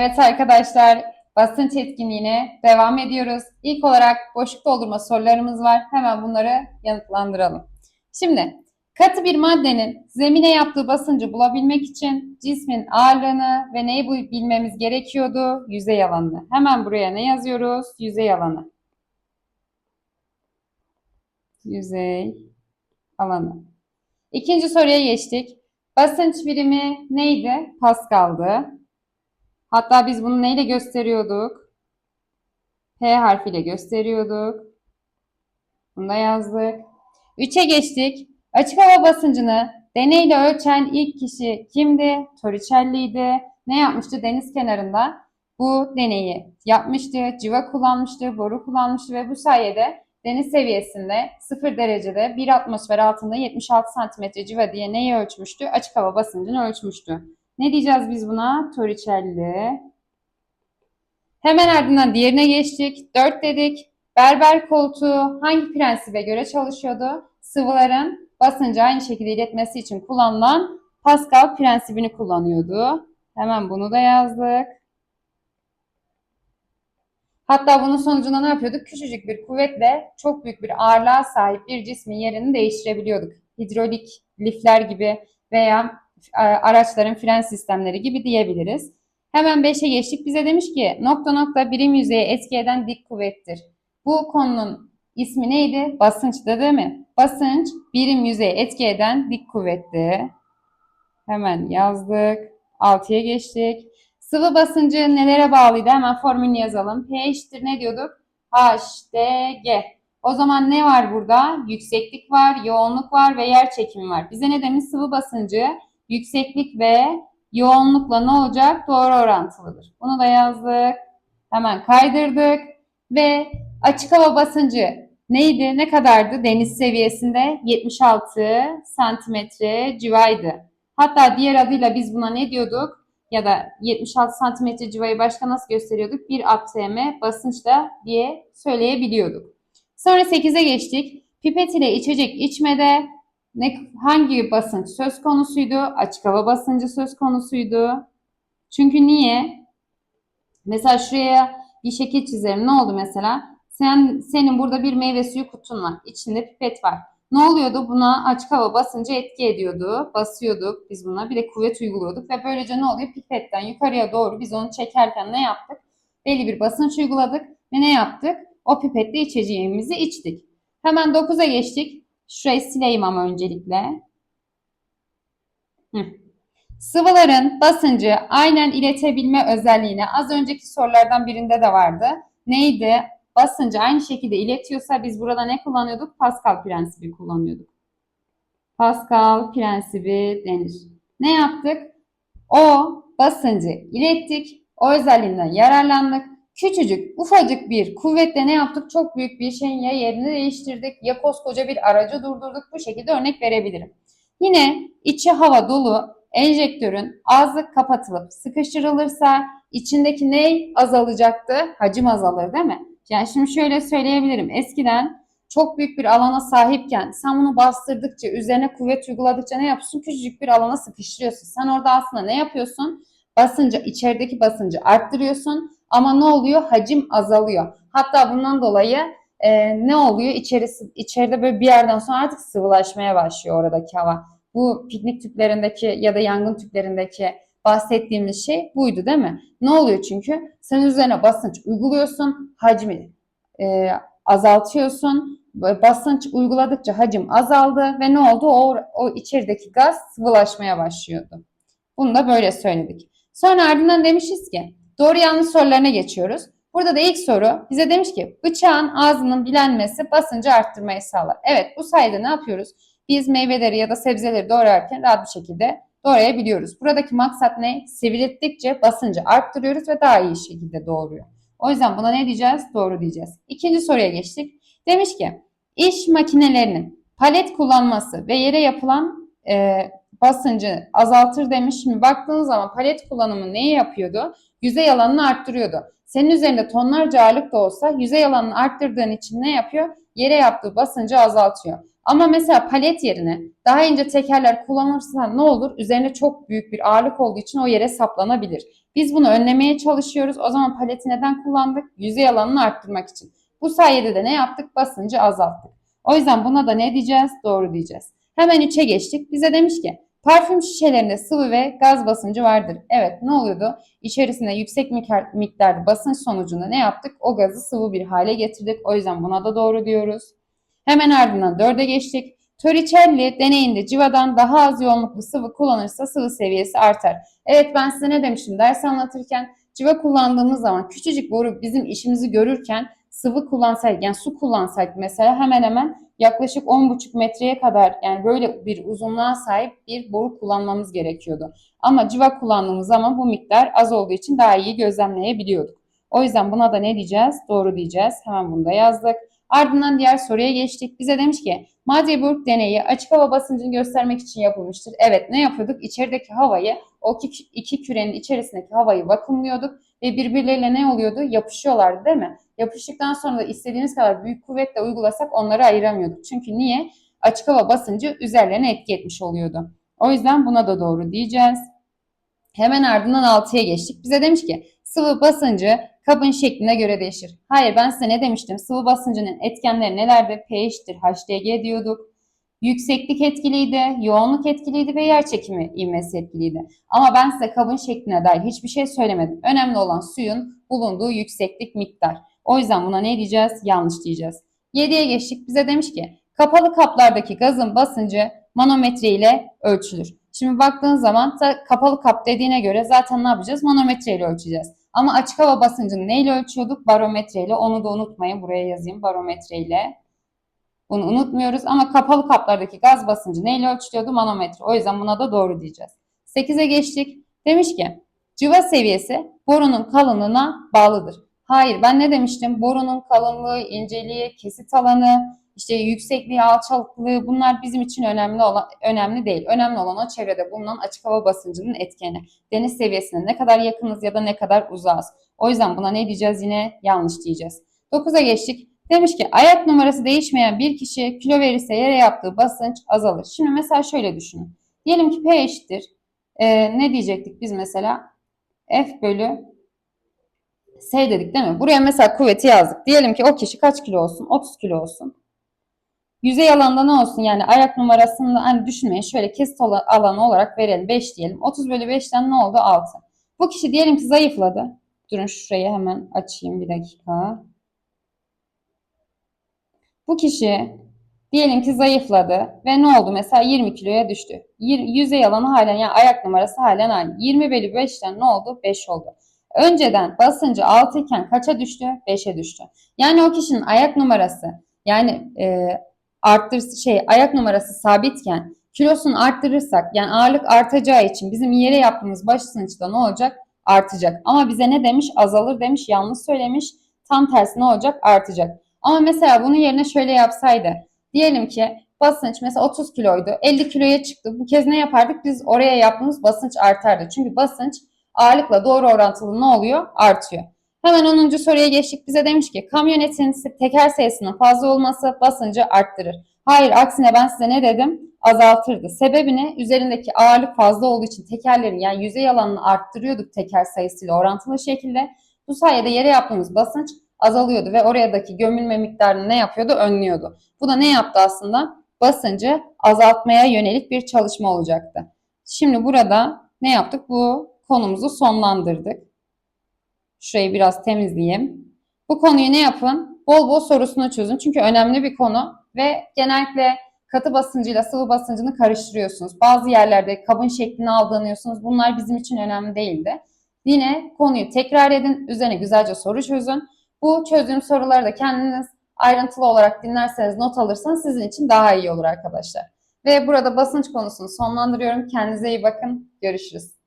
Evet arkadaşlar, basınç etkinliğine devam ediyoruz. İlk olarak boşluk doldurma sorularımız var. Hemen bunları yanıtlandıralım. Şimdi, katı bir maddenin zemine yaptığı basıncı bulabilmek için cismin ağırlığını ve neyi bilmemiz gerekiyordu? Yüzey alanını. Hemen buraya ne yazıyoruz? Yüzey alanı. Yüzey alanı. İkinci soruya geçtik. Basınç birimi neydi? Pascal'dı. Hatta biz bunu neyle gösteriyorduk? P harfiyle gösteriyorduk. Bunu da yazdık. 3'e geçtik. Açık hava basıncını deneyle ölçen ilk kişi kimdi? Torricelli'ydi. Ne yapmıştı? Deniz kenarında bu deneyi yapmıştı. Civa kullanmıştı, boru kullanmıştı ve bu sayede deniz seviyesinde 0 derecede 1 atmosfer altında 76 santimetre civa diye neyi ölçmüştü? Açık hava basıncını ölçmüştü. Ne diyeceğiz biz buna? Torricelli. Hemen ardından diğerine geçtik. 4 dedik. Berber koltuğu hangi prensibe göre çalışıyordu? Sıvıların basıncı aynı şekilde iletmesi için kullanılan Pascal prensibini kullanıyordu. Hemen bunu da yazdık. Hatta bunun sonucunda ne yapıyorduk? Küçücük bir kuvvetle çok büyük bir ağırlığa sahip bir cismin yerini değiştirebiliyorduk. Hidrolik lifler gibi veya araçların fren sistemleri gibi diyebiliriz. Hemen 5'e geçtik. Bize demiş ki nokta nokta birim yüzeye etki eden dik kuvvettir. Bu konunun ismi neydi? Basınçtı değil mi? Basınç birim yüzeye etki eden dik kuvvetti. Hemen yazdık. 6'ya geçtik. Sıvı basıncı nelere bağlıydı? Hemen formülünü yazalım. P eşittir ne diyorduk? HDG. O zaman ne var burada? Yükseklik var, yoğunluk var ve yer çekimi var. Bize ne demiş? Sıvı basıncı yükseklik ve yoğunlukla ne olacak? Doğru orantılıdır. Bunu da yazdık. Hemen kaydırdık. Ve açık hava basıncı neydi? Ne kadardı? Deniz seviyesinde 76 santimetre civaydı. Hatta diğer adıyla biz buna ne diyorduk? Ya da 76 santimetre civayı başka nasıl gösteriyorduk? 1 atm basınçla diye söyleyebiliyorduk. Sonra 8'e geçtik. Pipet ile içecek içmede ne, hangi basınç söz konusuydu? Açık hava basıncı söz konusuydu. Çünkü niye? Mesela şuraya bir şekil çizerim. Ne oldu mesela? Sen senin burada bir meyve suyu kutun var. İçinde pipet var. Ne oluyordu? Buna açık hava basıncı etki ediyordu. Basıyorduk biz buna. Bir de kuvvet uyguluyorduk ve böylece ne oluyor? Pipetten yukarıya doğru biz onu çekerken ne yaptık? Belli bir basınç uyguladık ve ne yaptık? O pipetle içeceğimizi içtik. Hemen 9'a geçtik. Şurayı sileyim ama öncelikle. Hı. Sıvıların basıncı aynen iletebilme özelliğine az önceki sorulardan birinde de vardı. Neydi? Basıncı aynı şekilde iletiyorsa biz burada ne kullanıyorduk? Pascal prensibi kullanıyorduk. Pascal prensibi denir. Ne yaptık? O basıncı ilettik. O özelliğinden yararlandık. Küçücük, ufacık bir kuvvetle ne yaptık? Çok büyük bir şeyin ya yerini değiştirdik ya koskoca bir aracı durdurduk. Bu şekilde örnek verebilirim. Yine içi hava dolu enjektörün ağzı kapatılıp sıkıştırılırsa içindeki ne azalacaktı? Hacim azalır değil mi? Yani şimdi şöyle söyleyebilirim. Eskiden çok büyük bir alana sahipken sen bunu bastırdıkça, üzerine kuvvet uyguladıkça ne yapıyorsun? Küçücük bir alana sıkıştırıyorsun. Sen orada aslında ne yapıyorsun? Basıncı, içerideki basıncı arttırıyorsun ama ne oluyor? Hacim azalıyor. Hatta bundan dolayı e, ne oluyor? İçerisi, içeride böyle bir yerden sonra artık sıvılaşmaya başlıyor oradaki hava. Bu piknik tüplerindeki ya da yangın tüplerindeki bahsettiğimiz şey buydu değil mi? Ne oluyor çünkü? Sen üzerine basınç uyguluyorsun, hacmi e, azaltıyorsun. Basınç uyguladıkça hacim azaldı ve ne oldu? O, o içerideki gaz sıvılaşmaya başlıyordu. Bunu da böyle söyledik. Sonra ardından demişiz ki doğru yanlış sorularına geçiyoruz. Burada da ilk soru bize demiş ki bıçağın ağzının bilenmesi basıncı arttırmayı sağlar. Evet bu sayede ne yapıyoruz? Biz meyveleri ya da sebzeleri doğrarken rahat bir şekilde doğrayabiliyoruz. Buradaki maksat ne? Sivrilttikçe basıncı arttırıyoruz ve daha iyi şekilde doğruyor. O yüzden buna ne diyeceğiz? Doğru diyeceğiz. İkinci soruya geçtik. Demiş ki iş makinelerinin palet kullanması ve yere yapılan e, basıncı azaltır demiş. Şimdi baktığınız zaman palet kullanımı neyi yapıyordu? Yüzey alanını arttırıyordu. Senin üzerinde tonlarca ağırlık da olsa yüzey alanını arttırdığın için ne yapıyor? Yere yaptığı basıncı azaltıyor. Ama mesela palet yerine daha ince tekerler kullanırsan ne olur? Üzerine çok büyük bir ağırlık olduğu için o yere saplanabilir. Biz bunu önlemeye çalışıyoruz. O zaman paleti neden kullandık? Yüzey alanını arttırmak için. Bu sayede de ne yaptık? Basıncı azalttık. O yüzden buna da ne diyeceğiz? Doğru diyeceğiz. Hemen 3'e geçtik. Bize demiş ki parfüm şişelerinde sıvı ve gaz basıncı vardır. Evet ne oluyordu? İçerisinde yüksek miktar, basınç sonucunda ne yaptık? O gazı sıvı bir hale getirdik. O yüzden buna da doğru diyoruz. Hemen ardından 4'e geçtik. Torricelli deneyinde civadan daha az yoğunluklu sıvı kullanırsa sıvı seviyesi artar. Evet ben size ne demiştim ders anlatırken civa kullandığımız zaman küçücük boru bizim işimizi görürken sıvı kullansaydık yani su kullansaydık mesela hemen hemen yaklaşık 10,5 metreye kadar yani böyle bir uzunluğa sahip bir boru kullanmamız gerekiyordu. Ama civa kullandığımız zaman bu miktar az olduğu için daha iyi gözlemleyebiliyorduk. O yüzden buna da ne diyeceğiz? Doğru diyeceğiz. Hemen bunu da yazdık. Ardından diğer soruya geçtik. Bize demiş ki Magdeburg deneyi açık hava basıncını göstermek için yapılmıştır. Evet ne yapıyorduk? İçerideki havayı o iki, iki kürenin içerisindeki havayı vakumluyorduk ve birbirleriyle ne oluyordu? Yapışıyorlardı değil mi? Yapıştıktan sonra da istediğimiz kadar büyük kuvvetle uygulasak onları ayıramıyorduk. Çünkü niye? Açık hava basıncı üzerlerine etki etmiş oluyordu. O yüzden buna da doğru diyeceğiz. Hemen ardından 6'ya geçtik. Bize demiş ki sıvı basıncı kabın şekline göre değişir. Hayır ben size ne demiştim? Sıvı basıncının etkenleri nelerdi? pH'tir, HDG diyorduk. Yükseklik etkiliydi, yoğunluk etkiliydi ve yer çekimi ivmesi etkiliydi. Ama ben size kabın şekline dair hiçbir şey söylemedim. Önemli olan suyun bulunduğu yükseklik miktar. O yüzden buna ne diyeceğiz? Yanlış diyeceğiz. 7'ye geçtik. Bize demiş ki kapalı kaplardaki gazın basıncı manometre ile ölçülür. Şimdi baktığın zaman da kapalı kap dediğine göre zaten ne yapacağız? Manometre ile ölçeceğiz. Ama açık hava basıncını neyle ölçüyorduk? Barometre ile. Onu da unutmayın. Buraya yazayım barometre ile. Bunu unutmuyoruz ama kapalı kaplardaki gaz basıncı neyle ölçülüyordu? Manometre. O yüzden buna da doğru diyeceğiz. 8'e geçtik. Demiş ki cıva seviyesi borunun kalınlığına bağlıdır. Hayır ben ne demiştim? Borunun kalınlığı, inceliği, kesit alanı, işte yüksekliği, alçaklığı bunlar bizim için önemli olan önemli değil. Önemli olan o çevrede bulunan açık hava basıncının etkeni. Deniz seviyesine ne kadar yakınız ya da ne kadar uzağız. O yüzden buna ne diyeceğiz? Yine yanlış diyeceğiz. 9'a geçtik. Demiş ki ayak numarası değişmeyen bir kişi kilo verirse yere yaptığı basınç azalır. Şimdi mesela şöyle düşünün. Diyelim ki P eşittir. Ee, ne diyecektik biz mesela? F bölü S dedik değil mi? Buraya mesela kuvveti yazdık. Diyelim ki o kişi kaç kilo olsun? 30 kilo olsun. Yüzey alanda ne olsun? Yani ayak numarasını hani düşünmeyin. Şöyle kesit alanı olarak verelim. 5 diyelim. 30 bölü 5'ten ne oldu? 6. Bu kişi diyelim ki zayıfladı. Durun şurayı hemen açayım bir dakika. Bu kişi diyelim ki zayıfladı ve ne oldu? Mesela 20 kiloya düştü. Yüzey alanı halen yani ayak numarası halen aynı. 20 bölü 5'ten ne oldu? 5 oldu. Önceden basıncı 6 iken kaça düştü? 5'e düştü. Yani o kişinin ayak numarası yani e, arttır şey ayak numarası sabitken kilosunu arttırırsak yani ağırlık artacağı için bizim yere yaptığımız basınç da ne olacak? Artacak. Ama bize ne demiş? Azalır demiş. Yanlış söylemiş. Tam tersi ne olacak? Artacak. Ama mesela bunun yerine şöyle yapsaydı. Diyelim ki basınç mesela 30 kiloydu. 50 kiloya çıktı. Bu kez ne yapardık? Biz oraya yaptığımız basınç artardı. Çünkü basınç ağırlıkla doğru orantılı ne oluyor? Artıyor. Hemen 10. soruya geçtik. Bize demiş ki kamyonetin teker sayısının fazla olması basıncı arttırır. Hayır aksine ben size ne dedim? Azaltırdı. Sebebi ne? Üzerindeki ağırlık fazla olduğu için tekerlerin yani yüzey alanını arttırıyorduk teker sayısıyla orantılı şekilde. Bu sayede yere yaptığımız basınç azalıyordu ve oradaki gömülme miktarını ne yapıyordu? Önlüyordu. Bu da ne yaptı aslında? Basıncı azaltmaya yönelik bir çalışma olacaktı. Şimdi burada ne yaptık? Bu konumuzu sonlandırdık. Şurayı biraz temizleyeyim. Bu konuyu ne yapın? Bol bol sorusunu çözün. Çünkü önemli bir konu ve genellikle katı basıncıyla sıvı basıncını karıştırıyorsunuz. Bazı yerlerde kabın şeklini aldanıyorsunuz. Bunlar bizim için önemli değildi. Yine konuyu tekrar edin. Üzerine güzelce soru çözün. Bu çözdüğüm soruları da kendiniz ayrıntılı olarak dinlerseniz, not alırsanız sizin için daha iyi olur arkadaşlar. Ve burada basınç konusunu sonlandırıyorum. Kendinize iyi bakın. Görüşürüz.